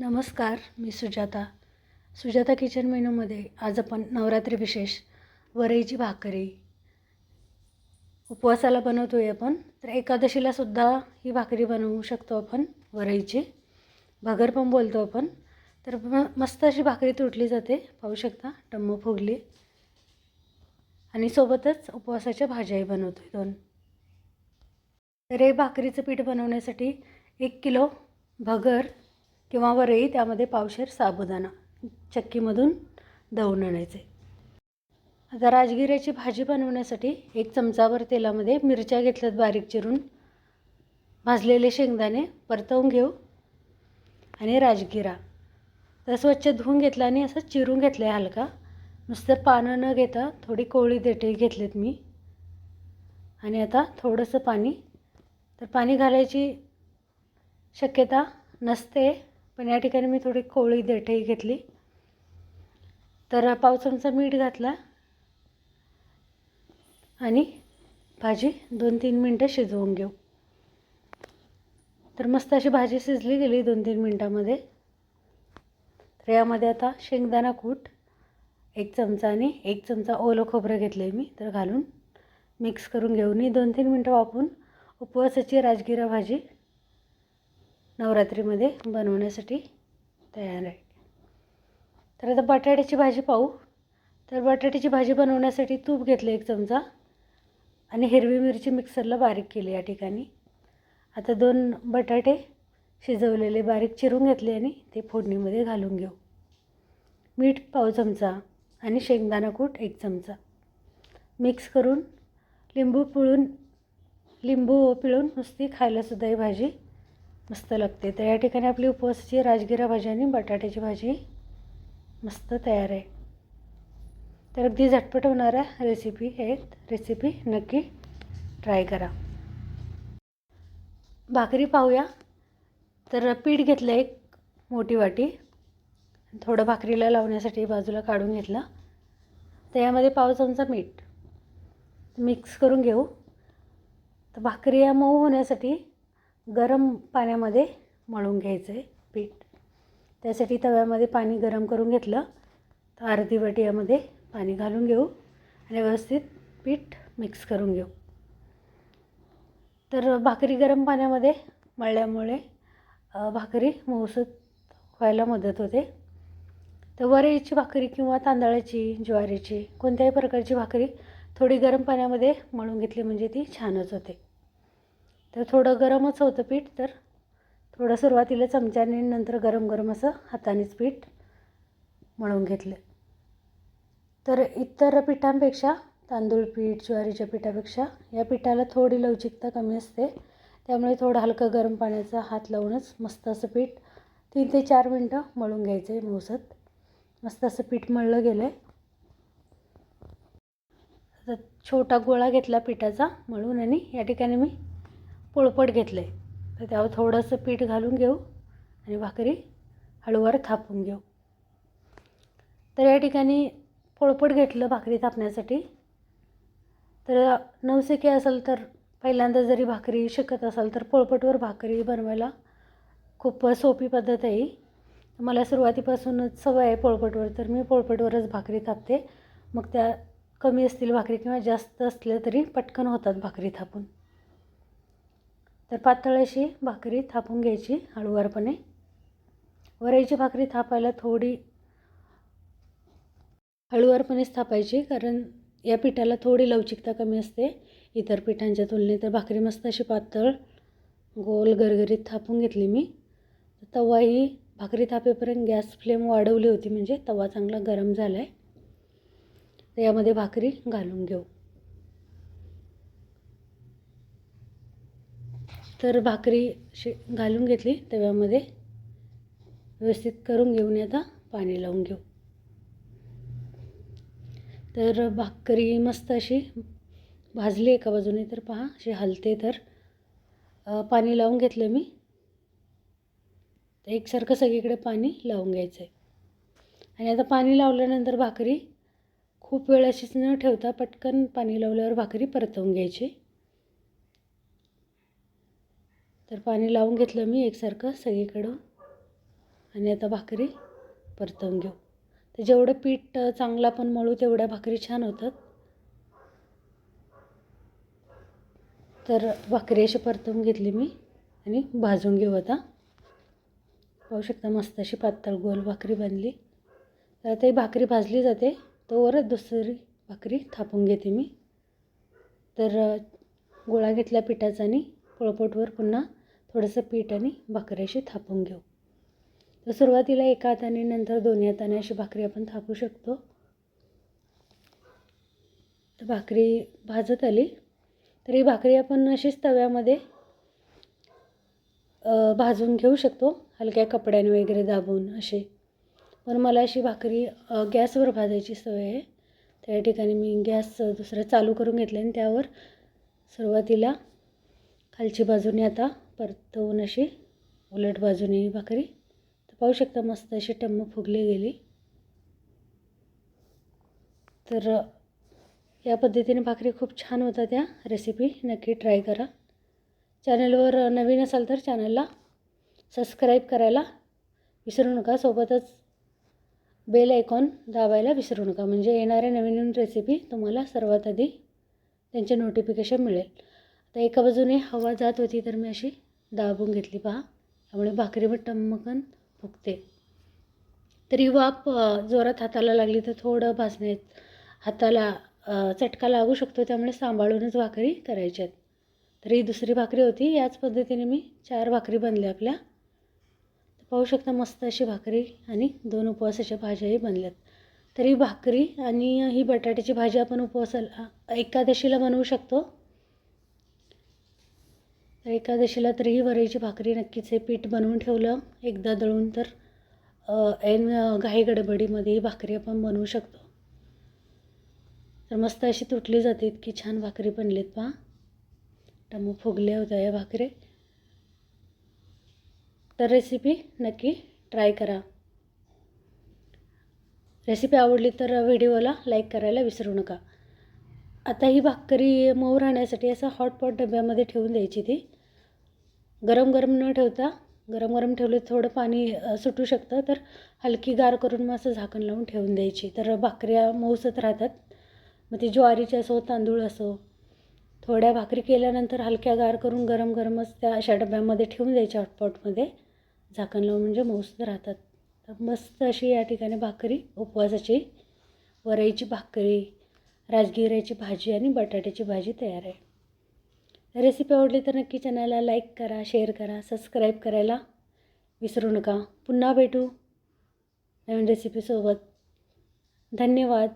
नमस्कार मी सुजाता. सुजाता किचन मेनूमध्ये आज आपण नवरात्री विशेष वरईची भाकरी उपवासाला बनवतो आहे आपण. तर एकादशीला सुद्धा ही भाकरी बनवू शकतो आपण वरईची. भगर पण बोलतो आपण. तर म मस्त अशी भाकरी तुटली जाते पाहू शकता टम्म फुगली. आणि सोबतच उपवासाच्या भाज्याही बनवतो आहे दोन. तर हे भाकरीचं पीठ बनवण्यासाठी एक किलो भगर किंवा वरही त्यामध्ये पावशेर साबुदाणा चक्कीमधून दळून आणायचे. आता राजगिऱ्याची भाजी बनवण्यासाठी एक चमचाभर तेलामध्ये मिरच्या घेतल्यात बारीक चिरून. भाजलेले शेंगदाणे परतवून घेऊ. आणि राजगिरा. तर स्वच्छ धुवून घेतला आणि असं चिरून घेतलं आहे हलका. नुसतं पानं न घेता थोडी कोळी देठे घेतलेत मी. आणि आता थोडंसं पाणी. तर पाणी घालायची शक्यता नसते. पण या ठिकाणी मी थोडी कोळी देठही घेतली. तर पाव चमचा मीठ घातला. आणि भाजी दोन तीन मिनटं शिजवून घेऊ. तर मस्त अशी भाजी शिजली गेली दोन तीन मिनटामध्ये. तर यामध्ये आता शेंगदाणा कूट एक चमचा आणि एक चमचा ओलं खोबरं घेतलं आहे मी तर घालून मिक्स करून घेऊन दोन तीन मिनटं वापरून उपवासाची राजगिरा भाजी नवरात्रीमध्ये बनवण्यासाठी तयार आहे. तर आता बटाट्याची भाजी पाहू. तर बटाट्याची भाजी बनवण्यासाठी तूप घेतलं एक चमचा आणि हिरवी मिरची मिक्सरला बारीक केली या ठिकाणी. आता दोन बटाटे शिजवलेले बारीक चिरून घेतले आणि ते फोडणीमध्ये घालून घेऊ. मीठ पाव चमचा आणि शेंगदाणा कूट एक चमचा. मिक्स करून लिंबू पिळून लिंबू पिळून नुसती खायलासुद्धा ही भाजी मस्त लागते. तर या ठिकाणी आपली उपवासाची राजगिरा भाजी आणि बटाट्याची भाजी मस्त तयार आहे. तर अगदी झटपट होणाऱ्या रेसिपी आहेत रेसिपी नक्की ट्राय करा. भाकरी पाहूया. तर पीठ घेतलं एक मोठी वाटी. थोडं भाकरीला लावण्यासाठी बाजूला काढून घेतलं. तर यामध्ये पाव चमचा मीठ मिक्स करून घेऊ. तर भाकरी या मऊ होण्यासाठी गरम पाण्यामध्ये मळून घ्यायचं आहे पीठ. त्यासाठी तव्यामध्ये पाणी गरम करून घेतलं. तर अर्धी वाटी यामध्ये पाणी घालून घेऊ आणि व्यवस्थित पीठ मिक्स करून घेऊ. तर भाकरी गरम पाण्यामध्ये मळल्यामुळे भाकरी मऊसूत व्हायला मदत होते. तर वरईची भाकरी किंवा तांदळाची ज्वारीची कोणत्याही प्रकारची भाकरी थोडी गरम पाण्यामध्ये मळून घेतली म्हणजे ती छानच होते. तर थोडं गरमच होतं पीठ तर थोडं सुरुवातीला चमच्याने नंतर गरम गरम असं हातानेच पीठ मळून घेतलं. तर इतर पिठांपेक्षा तांदूळ पीठ ज्वारीच्या पिठापेक्षा या पिठाला थोडी लवचिकता कमी असते. त्यामुळे थोडं हलकं गरम पाण्याचा हात लावूनच मस्त असं पीठ तीन ते चार मिनटं मळून घ्यायचं आहे मोसत. मस्त असं पीठ मळलं गेलं आहे छोटा गोळा घेतला पिठाचा मळून आणि या ठिकाणी मी पोळपट घेतलं आहे तर त्यावर थोडंसं पीठ घालून घेऊ आणि भाकरी हळूवार थापून घेऊ. तर या ठिकाणी पोळपट घेतलं भाकरी थापण्यासाठी. तर नवसेकी असेल तर पहिल्यांदा जरी भाकरी शिकत असाल तर पोळपटवर भाकरी बनवायला खूप सोपी पद्धत आहे मला सुरुवातीपासूनच सवय आहे पोळपटवर तर मी पोळपटवरच भाकरी थापते. मग त्या कमी असतील भाकरी किंवा जास्त असल्या तरी पटकन होतात भाकरी थापून. तर पातळ अशी भाकरी थापून घ्यायची हळूवारपणे. वरायची भाकरी थापायला थोडी हळूवारपणेच थापायची कारण या पिठाला थोडी लवचिकता कमी असते. इतर पिठांच्या तुलनेत तर भाकरी मस्त अशी पातळ गोल गरगरीत थापून घेतली मी. तवा ही भाकरी थापेपर्यंत गॅस फ्लेम वाढवली होती म्हणजे तवा चांगला गरम झाला आहे तर यामध्ये भाकरी घालून घेऊ. तर भाकरी शे घालून घेतली. तव्यामध्ये व्यवस्थित करून घेऊन आता पाणी लावून घेऊ. तर भाकरी मस्त अशी भाजली एका बाजूने. तर पहा अशी हलते. तर पाणी लावून घेतलं मी. तर एकसारखं सगळीकडे पाणी लावून घ्यायचं आहे आणि आता पाणी लावल्यानंतर भाकरी खूप वेळ अशीच न ठेवता पटकन पाणी लावल्यावर भाकरी परतवून घ्यायची. तर पाणी लावून घेतलं मी एकसारखं सगळीकडं. आणि आता भाकरी परतवून घेऊ. तर जेवढं पीठ चांगलं आपण मळू तेवढ्या भाकरी छान होतात. तर भाकरी अशी परतवून घेतली मी आणि भाजून घेऊ आता. पाहू शकता मस्त अशी पातळ गोल भाकरी बनली. तर आता ही भाकरी भाजली जाते. तोवरच दुसरी भाकरी थापून घेते मी. तर गोळा घेतला पिठाचा आणि पोळपोटवर पुन्हा थोडंसं पीठ आणि भाकरी अशी थापून घेऊ. तर सुरुवातीला एका हाताने नंतर दोन्ही हाताने अशी भाकरी आपण थापू शकतो. तर भाकरी भाजत आली. तर ही भाकरी आपण अशीच तव्यामध्ये भाजून घेऊ शकतो. हलक्या कपड्याने वगैरे दाबून असे. पण मला अशी भाकरी गॅसवर भाजायची सवय आहे. त्या ठिकाणी मी गॅस दुसरा चालू करून घेतला आणि त्यावर सुरुवातीला खालची बाजूने आता परतवून अशी उलट बाजूने भाकरी. तर पाहू शकता मस्त अशी टम्म फुगली गेली. तर या पद्धतीने भाकरी खूप छान होता त्या रेसिपी नक्की ट्राय करा. चॅनलवर नवीन असाल तर चॅनलला सबस्क्राईब करायला विसरू नका. सोबतच बेल आयकॉन दाबायला विसरू नका. म्हणजे येणाऱ्या नवीन नवीन रेसिपी तुम्हाला सर्वात आधी त्यांचे नोटिफिकेशन मिळेल. आता एका बाजूने हवा जात होती तर मी अशी दाबून घेतली पहा. त्यामुळे भाकरी पण टम्मकन फुगते. तरी वाफ जोरात हाताला लागली तर थोडं भाजण्यात हाताला चटका लागू शकतो. त्यामुळे सांभाळूनच भाकरी करायच्यात तर ही दुसरी भाकरी होती. याच पद्धतीने मी चार भाकरी बनल्या आपल्या. पाहू शकता मस्त अशी भाकरी आणि दोन उपवासाच्या भाज्याही बनल्यात. तर ही भाकरी आणि ही बटाट्याची भाजी आपण उपवासाला एकादशीला बनवू शकतो. तर एकादशीला तरीही वरईची भाकरी नक्कीच हे पीठ बनवून ठेवलं. एकदा दळून तर ऐन घाई गडबडीमध्ये ही भाकरी आपण बनवू शकतो. तर मस्त अशी तुटली जाते इतकी छान भाकरी बनलीत पहा. टमू फुगल्या होत्या या भाकरी. तर रेसिपी नक्की ट्राय करा. रेसिपी आवडली तर व्हिडिओला लाईक करायला विसरू नका. आता ही भाकरी मऊ राहण्यासाठी असं हॉटपॉट डब्यामध्ये ठेवून द्यायची ती. गरम गरम न ठेवता गरम गरम ठेवले थोडं पाणी सुटू शकतं. तर हलकी गार करून मग असं झाकण लावून ठेवून द्यायची. तर भाकऱ्या मऊसत राहतात. मग ती ज्वारीची असो तांदूळ असो थोड्या भाकरी केल्यानंतर हलक्या गार करून गरम गरमच त्या अशा डब्यामध्ये ठेवून द्यायच्या हॉटपॉटमध्ये झाकण लावून म्हणजे मऊसत राहतात. तर मस्त अशी या ठिकाणी भाकरी उपवासाची वरईची भाकरी राजगिऱ्याची भाजी आणि बटाट्याची भाजी तयार आहे. रेसिपी आवडली तर नक्की चॅनलला लाईक करा शेअर करा सबस्क्राईब करायला विसरू नका. पुन्हा भेटू नवीन रेसिपीसोबत धन्यवाद.